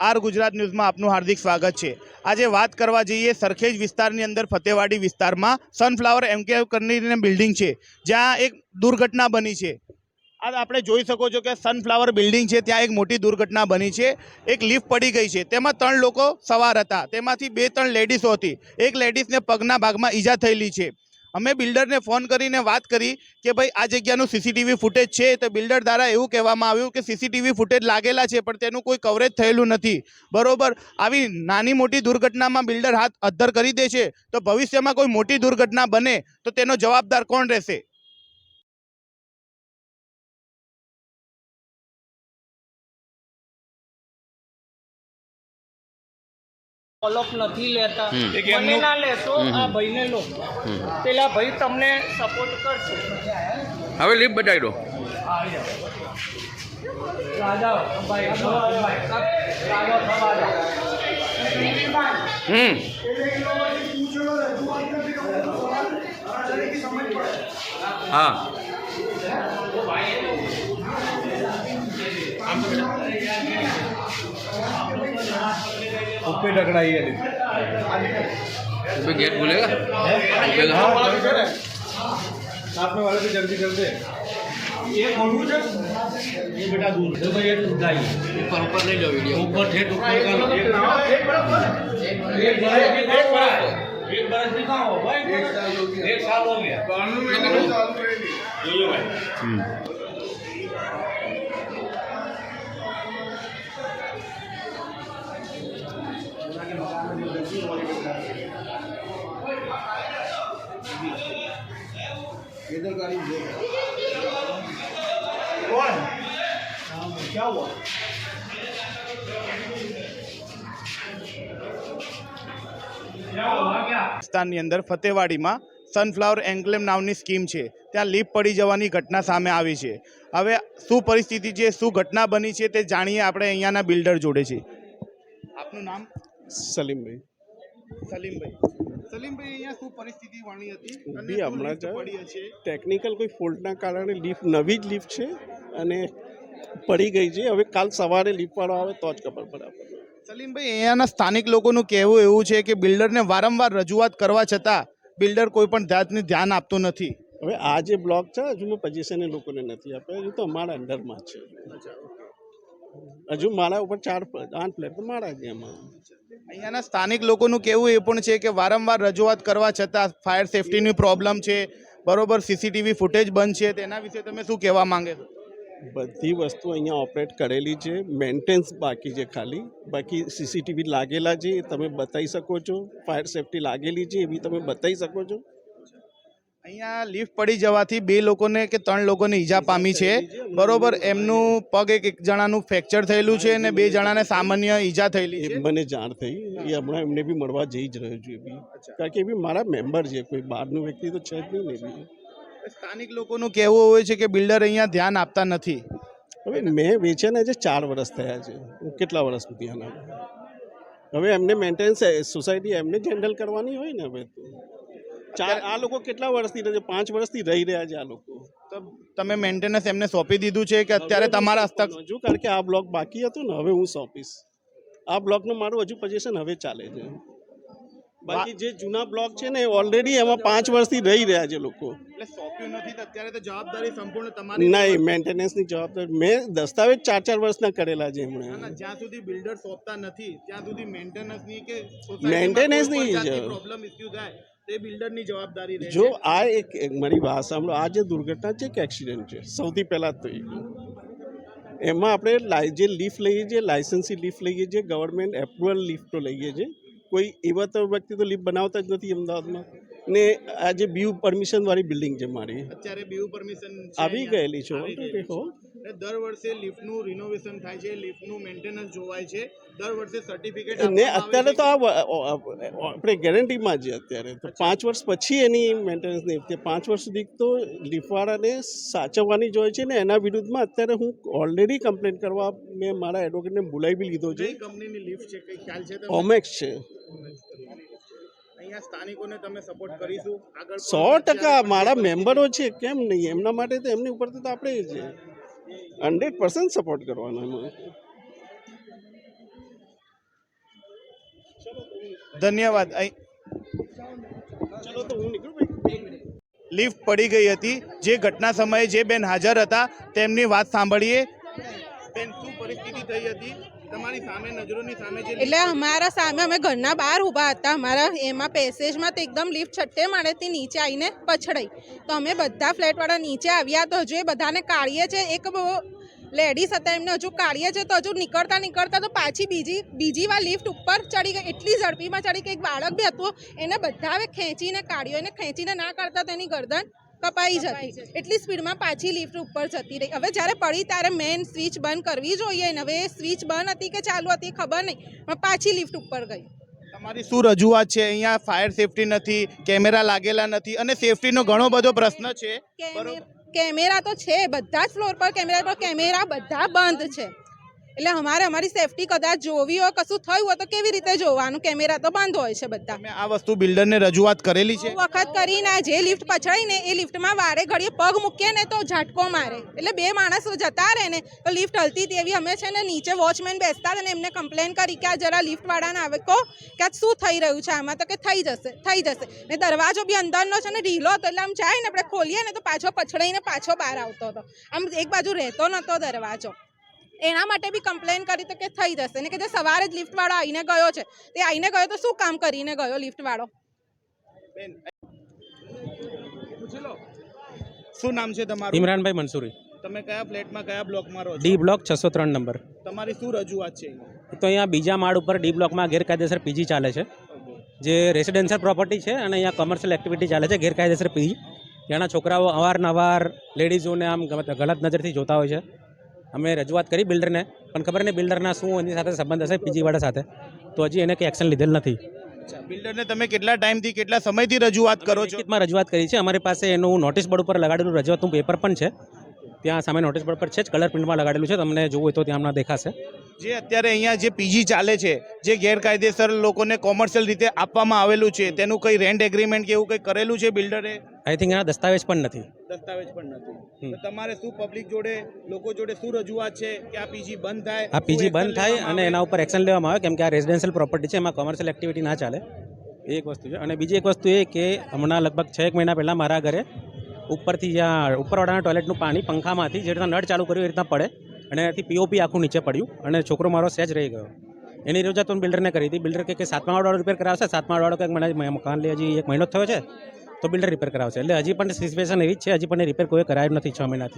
R Gujarat ન્યૂઝમાં આપનું હાર્દિક સ્વાગત છે. આજે વાત કરવા જઈએ સરખેજ વિસ્તારની અંદર ફતેવાડી વિસ્તારમાં. સનફ્લાવર એમકે કરીને બિલ્ડિંગ છે. જ્યાં એક દુર્ઘટના બની છે. આ આપણે જોઈ શકો છો કે સનફ્લાવર બિલ્ડિંગ છે. ત્યાં એક મોટી દુર્ઘટના બની છે. એક લિફ્ટ પડી ગઈ છે. તેમાં ત્રણ લોકો સવાર હતા. તેમાંથી બે ત્રણ લેડીઝો હતી. એક લેડીઝને પગના ભાગમાં ઈજા થયેલી છે. અમે બિલ્ડરને ફોન કરીને વાત કરી કે ભાઈ, આ જગ્યાનું સીસીટીવી ફૂટેજ છે. તો બિલ્ડર દ્વારા એવું કહેવામાં આવ્યું કે સીસીટીવી ફૂટેજ લાગેલા છે, પણ તેનું કોઈ કવરેજ થયેલું નથી. બરોબર? આવી નાની મોટી દુર્ઘટનામાં બિલ્ડર હાથ અદ્ધર કરી દે છે. તો ભવિષ્યમાં કોઈ મોટી દુર્ઘટના બને, તો તેનો જવાબદાર કોણ રહેશે? ફોલોઅપ નથી લેતા. હમ. મને ના લેશો આ ભાઈને લો. પેલા ભાઈ તમને સપોર્ટ કરશે. હવે લીપ બતાવી દો. હા. ભાઈ રાજા उस टकराई है गेट खुलेगा साथ में वाले से जल्दी चलते ये ये बेटा दूर देखो ये टूटा ही ऊपर ऊपर नहीं जाओ वीडियो ऊपर ठेठ ऊपर का एक बड़ा एक बड़ा एक बड़ा एक बरस भी कहाँ हो भाई एक साल हो गया एक साल हो गया कानून में चालू रहेगी भाई વિસ્તારની અંદર ફતેવાડીમાં સનફ્લાવર એન્કલેમ નામની સ્કીમ છે. ત્યાં લીપ પડી જવાની ઘટના સામે આવી છે. હવે શું પરિસ્થિતિ છે શું ઘટના બની છે તે જાણીએ આપણે અહીંયાના બિલ્ડર જોડે છે. આપનું નામ? સલીમભાઈ. સલીમભાઈ. સલીમભાઈ અહીંયા શું પરિસ્થિતિ વાણી હતી? હમણાં જ ટેકનિકલ કોઈ ફોલ્ટના કારણે લિફ્ટ નવી જ લિફ્ટ છે અને પડી ગઈ છે. હવે કાલ સવારે લિફ્ટવાળો આવે તો જ ખબર પડે આપણને. સલીમભાઈ અહીંયાના સ્થાનિક લોકોનું કહેવું એવું છે કે બિલ્ડરને વારંવાર રજૂઆત કરવા છતાં બિલ્ડર કોઈ પણ જાતને ધ્યાન આપતું નથી. હવે આ જે બ્લોક છે હજુ એ લોકોને નથી આપ્યા. હજુ તો અમારા અંડરમાં છે. હજુ મારા ઉપર ચાર આઠ ફ્લેટ તો મારા જ એમાં. અહીંયાના સ્થાનિક લોકોનું કહેવું એ પણ છે કે વારંવાર રજૂઆત કરવા છતાં ફાયર સેફટીની પ્રોબ્લેમ છે, બરોબર, સીસીટીવી ફૂટેજ બંધ છે, તેના વિશે તમે શું કહેવા માંગે છો? બધી વસ્તુ અહીંયા ઓપરેટ કરેલી છે મેન્ટેન્સ બાકી છે ખાલી, બાકી સીસીટીવી લાગેલા છે એ તમે બતાવી શકો છો, ફાયર સેફટી લાગેલી છે એ બી તમે બતાવી શકો છો. અહીંયા લિફ્ટ પડી જવાથી બે લોકોને કે ત્રણ લોકોને ઈજા પામી છે. બરોબર એમનું પગ એક એક જણાનું ફ્રેક્ચર થયેલું છે અને બે જણાને સામાન્ય ઈજા થયેલી છે. મને જાણ થઈ. એ હમણાં એમને બી મળવા જઈ જ રહ્યો છું એ બી. કારણ કે એ બી મારા મેમ્બર છે કોઈ બહારનું વ્યક્તિ તો છે જ નહીં ને સ્થાનિક લોકોનું કહેવું હોય છે કે બિલ્ડર અહીંયા ધ્યાન આપતા નથી. હવે મેં વેચ્યાને જે ચાર વર્ષ થયા છે હું કેટલા વર્ષ સુધી હવે એમને મેન્ટેનન્સ સોસાયટી એમને જ હેન્ડલ કરવાની હોય ને હવે ચાર આ લોકો કેટલા વર્ષથી રહે છે? પાંચ વર્ષથી રહી રહ્યા છે આ લોકો. તમે મેન્ટેનન્સ એમને સોંપી દીધું છે કે અત્યારે તમારા હસ્તક હજુ કારણ કે આ બ્લોક બાકી હતું ને હવે હું સોંપીશ. આ બ્લોકનું મારું હજુ પોઝિશન હવે ચાલે છે. બાકી જે જૂના બ્લોક છે ને ઓલરેડી એમાં પાંચ વર્ષથી રહી રહ્યા છે લોકો. એટલે સોંપ્યું નથી અત્યારે તો જવાબદારી સંપૂર્ણ તમારી નહીં મેન્ટેનન્સની જવાબદારી મેં દસ્તાવેજ ચાર ચાર વર્ષના કરેલા છે એમણે. જ્યાં સુધી બિલ્ડર સોંપતા નથી ત્યાં સુધી મેન્ટેનન્સની કે મેન્ટેનન્સની પ્રોબ્લેમ ઇસ્યુ થાય તે બિલ્ડરની જવાબદારી જો આ એક મારી વાત સાંભળો આ જે દુર્ઘટના છે કે એક્સિડન્ટ છે સૌથી પહેલાં તો એમાં આપણે જે લીફ લઈએ છીએ લાયસન્સી લીફ લઈએ છીએ ગવર્મેન્ટ એપ્રુવલ લીફ્ટો લઈએ છીએ કોઈ એવા તો વ્યક્તિ તો લીફ બનાવતા જ નથી અમદાવાદમાં. ને આ જે બીયુ પરમિશન વાળી બિલ્ડિંગ છે મારી. અત્યારે બીયુ પરમિશન આવી ગયેલી છે. હો. દર વર્ષે લિફ્ટનું રિનોવેશન થાય છે લિફ્ટનું મેન્ટેનન્સ જોવાય છે. દર વર્ષે સર્ટિફિકેટ ને અત્યારે તો આ આપણે ગેરંટીમાં છે અત્યારે. તો પાંચ વર્ષ પછી એની મેન્ટેનન્સ નહીં તે પાંચ વર્ષ સુધી તો લિફ્ટવાળાને સાચવવાની જ હોય છે ને એના વિરુદ્ધમાં અત્યારે હું ઓલરેડી કમ્પ્લેન કરવા મેં મારા એડવોકેટને બોલાવી બી લીધો છે. કંપનીની લિફ્ટ છે? કઈ ખ્યાલ છે ઓમેક્સ છે. અહીંયા સ્થાનિકોને તમે સપોર્ટ કરીશું. આગળ સો ટકા મારા મેમ્બરો છે કેમ નહીં? એમના માટે તો એમની ઉપર તો આપણે છે. હંડ્રેડ પર્સન્ટ સપોર્ટ કરવાનો એમાં. ધન્યવાદ. લિફ્ટ પડી ગઈ હતી. જે ઘટના સમયે જે બેન હાજર હતા, તેમની વાત સાંભળીએ. બેન શું પરિસ્થિતિ થઈ હતી? તમારી સામે નજરોની સામે જે એટલે અમારા સામે અમે ઘરના બહાર ઊભા હતા. અમારા એમાં પેસેજમાં તો એકદમ લિફ્ટ છઠ્ઠે માળેથી નીચે આવીને પછડાઈ. તો અમે બધા ફ્લેટવાળા નીચે આવ્યા તો હજુ એ બધાને કાઢીએ છે. એક લેડીઝ હતા એમને હજુ કાઢીએ છે તો હજુ નીકળતા નીકળતા તો પાછી બીજી બીજી વાર લિફ્ટ ઉપર ચડી ગઈ. એટલી ઝડપીમાં ચડી કે એક બાળક બી હતું. એને બધા હવે ખેંચીને કાઢ્યો. એને ખેંચીને ના કાઢતા તેની ગરદન કપાઈ જતી. એટલી સ્પીડમાં પાછી લિફ્ટ ઉપર જતી રહી. હવે જ્યારે પડી ત્યારે મેન સ્વિચ બંધ કરવી જોઈએ ને. હવે સ્વિચ બંધ હતી કે ચાલુ હતી ખબર નહીં. પણ પાછી લિફ્ટ ઉપર ગઈ. તમારી શું રજૂઆત છે? અહીંયા ફાયર સેફટી નથી કેમેરા લાગેલા નથી અને સેફટીનો ઘણો બધો પ્રશ્ન છે. કેમે- કેમેરા તો છે બધા જ ફ્લોર પર. કેમેરા પર કેમેરા બધા બંધ છે. એટલે અમારે અમારી સેફટી કદાચ જોવી હોય કશું થયું હોય તો કેવી રીતે જોવાનું? કેમેરા તો બંધ હોય છે બધા. આ વસ્તુ બિલ્ડરને રજૂઆત કરેલી છે? વખત કરીને જે લિફ્ટ પછડાઈ ને એ લિફ્ટમાં વારે ઘડીએ પગ મૂકીએ ને તો ઝાટકો મારે. એટલે બે માણસો જતા રહે ને તો લિફ્ટ હલતી હતી એવી અમે છે ને નીચે વોચમેન બેસતા હતા ને એમને કમ્પ્લેન કરી કે આ જરા લિફ્ટ વાળાને આવે કહો કે આ શું થઈ રહ્યું છે આમાં? તો કે થઈ જશે થઈ જશે. ને દરવાજો બી અંદરનો છે ને ઢીલો હતો એટલે આમ જાય ને આપણે ખોલીએ ને તો પાછો પછડાઈને પાછો બહાર આવતો હતો. આમ એક બાજુ રહેતો નહોતો દરવાજો. એના માટે બી કમ્પ્લેન કરી તો કે થઈ જશે. ને કે જે સવારે જ લિફ્ટ વાળો આવીને ગયો છે તે આવીને ગયો તો શું કામ કરીને ગયો લિફ્ટ વાળો? શું નામ છે તમારું? ઇમરાનભાઈ મંસૂરી. તમે કયા ફ્લેટમાં કયા બ્લોકમાં રહો ડી બ્લોક છસો ત્રણ નંબર. તમારી શું રજૂઆત છે તો અહીંયા બીજા માળ ઉપર ડી બ્લોકમાં ગેરકાયદેસર પીજી ચાલે છે. જે રેસિડેન્શિયલ પ્રોપર્ટી છે અને અહીંયા કોમર્શિયલ એક્ટિવિટી ચાલે છે ગેરકાયદેસર પીજી. ત્યાંના છોકરાઓ અવારનવાર લેડીઝોને આમ ગલત ગલત નજરથી જોતા હોય છે. અમે રજૂઆત કરી બિલ્ડરને પણ ખબર નહીં બિલ્ડરના શું એની સાથે સંબંધ હશે પીજીવાળા સાથે. તો હજી એને કંઈ એક્શન લીધેલ નથી. બિલ્ડરને તમે કેટલા ટાઈમથી કેટલા સમયથી રજૂઆત કરો છો? રજૂઆત કરી છે. અમારી પાસે એનું નોટિસ બોર્ડ ઉપર લગાડેલું રજૂઆતનું પેપર પણ છે. ત્યાં સામે નોટિસ બોર્ડ પર છે જ કલર પ્રિન્ટમાં લગાડેલું છે. તમને જોવું હોય તો ત્યાં દેખાશે. જે અત્યારે અહીંયા જે પીજી ચાલે છે જે ગેરકાયદેસર લોકોને કોમર્શિયલ રીતે આપવામાં આવેલું છે તેનું કંઈ રેન્ટ એગ્રીમેન્ટ કે એવું કંઈ કરેલું છે બિલ્ડરે? આઈ થિંક એના દસ્તાવેજ પણ નથી. દસ્તાવેજ પણ નથી. તો તમારે શું પબ્લિક જોડે લોકો જોડે શું રજૂઆત છે કે આ પીજી બંધ થાય? આ પીજી બંધ થાય અને એના ઉપર એક્શન લેવામાં આવે કેમ કે આ રેસિડેન્શિયલ પ્રોપર્ટી છે એમાં કોમર્શિયલ એક્ટિવિટી ના ચાલે. એ એક વસ્તુ છે. અને બીજી એક વસ્તુ એ કે હમણાં લગભગ છ એક મહિના પહેલાં મારા ઘરે ઉપરથી જ્યાં ઉપરવાળાના ટોયલેટનું પાણી પંખામાંથી જે રીતના નળ ચાલુ કર્યું એ રીતના પડે. અને એનાથી પીઓપી આખું નીચે પડ્યું અને છોકરો મારો સહેજ રહી ગયો. એની રજૂઆત બિલ્ડરને કરી હતી. બિલ્ડર કે સાતમા વાળો રિપેર કરાવશે? સાતમા વાળો કંઈક મને મકાન લે હજી એક મહિનો થયો છે? तो बिल्डर रिपेर करा हजी सीच्युएशन एवं है हजी रिपेर कोई कराया नहीं छ महीना